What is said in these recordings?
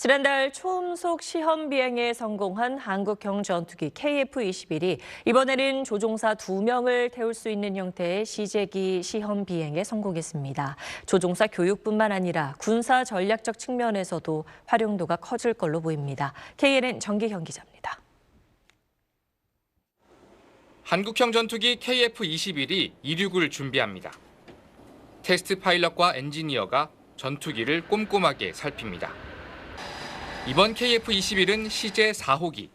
지난달 초음속 시험 비행에 성공한 한국형 전투기 KF-21이 이번에는 조종사 두명을 태울 수 있는 형태의 시제기 시험 비행에 성공했습니다. 조종사 교육뿐만 아니라 군사 전략적 측면에서도 활용도가 커질 걸로 보입니다. KNN 정기형 기자입니다. 한국형 전투기 KF-21이 이륙을 준비합니다. 테스트 파일럿과 엔지니어가 전투기를 꼼꼼하게 살핍니다. 이번 KF-21은 시제 4호기.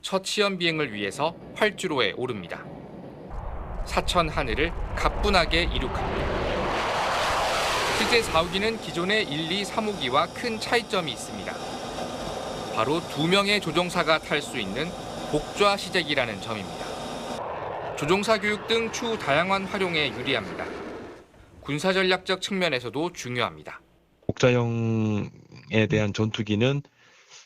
첫 시험 비행을 위해서 활주로에 오릅니다. 사천 하늘을 가뿐하게 이륙합니다. 시제 4호기는 기존의 1, 2, 3호기와 큰 차이점이 있습니다. 바로 두 명의 조종사가 탈 수 있는 복좌 시제기라는 점입니다. 조종사 교육 등 추후 다양한 활용에 유리합니다. 군사 전략적 측면에서도 중요합니다. 복자형 에 대한 전투기는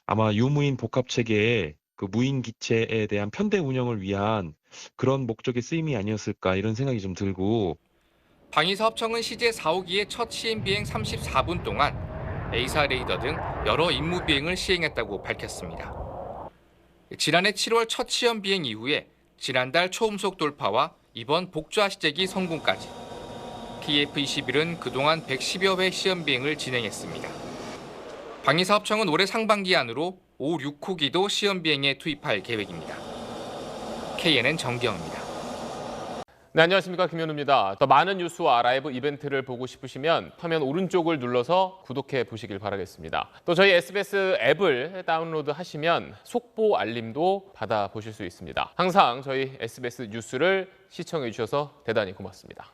아마 유무인 복합 체계의 그 무인 기체에 대한 편대 운영을 위한 그런 목적의 쓰임이 아니었을까 이런 생각이 좀 들고 방위사업청은 시제 4호기의 첫 시행 비행 34분 동안 A사 레이더 등 여러 임무 비행을 시행했다고 밝혔습니다. 지난해 7월 첫 시험 비행 이후에 지난달 초음속 돌파와 이번 복좌 시제기 성공까지 KF-21은 그동안 110여 회 시험 비행을 진행했습니다. 방위사업청은 올해 상반기 안으로 5, 6호기도 시험 비행에 투입할 계획입니다. KNN 정기영입니다. 네, 안녕하십니까. 김현우입니다. 더 많은 뉴스와 라이브 이벤트를 보고 싶으시면 화면 오른쪽을 눌러서 구독해 보시길 바라겠습니다. 또 저희 SBS 앱을 다운로드 하시면 속보 알림도 받아 보실 수 있습니다. 항상 저희 SBS 뉴스를 시청해 주셔서 대단히 고맙습니다.